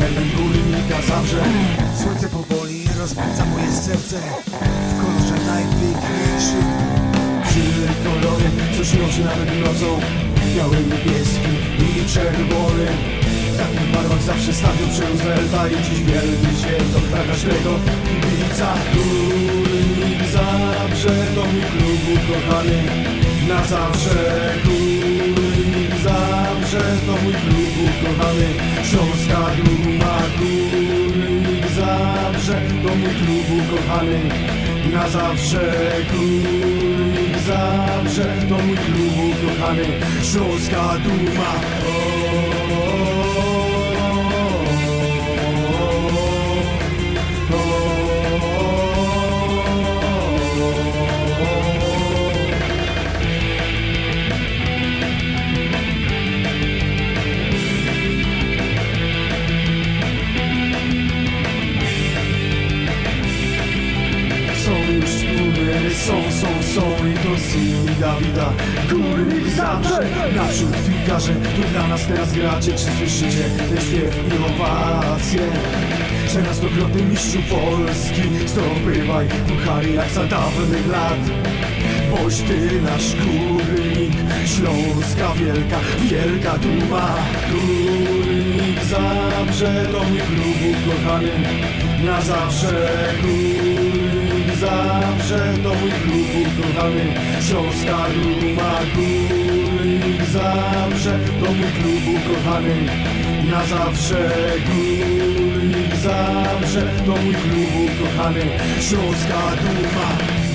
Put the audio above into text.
Strzelę górnika zawrze. Słońce powoli rozpędza moje serce. W kolorze najpiękniejszym Żywe kolory, co śnią się nawet nocą. Biały, niebieski i czerwony. W takich barwach zawsze stawił się Zelta I dziś wielby się do każdego kibica Górnik zawrze. To mi klub ukochany. Na zawsze górnik zawsze to mój klub ukochany. Śląska Dróg Górnik Zabrze to mój klub ukochany Na zawsze Górnik Zabrze to mój klub ukochany Śląska duma. Są są, są, są i to Simi Dawida Górnik zawsze naprzód piłkarze Tu dla nas teraz gracie, czy słyszycie ten śpiew i owacje? Czternastokrotny mistrzu Polski Zdobywaj puchary jak za dawnych lat. Boś ty nasz górnik Śląska wielka, wielka duma. Górnik Zabrze to mój klub ukochany Na zawsze górnik Zabrze to mój klub ukochany Śląska duma Górnik. Zabrze to mój klub ukochany Na zawsze górnik. Zabrze to mój klub ukochany Śląska duma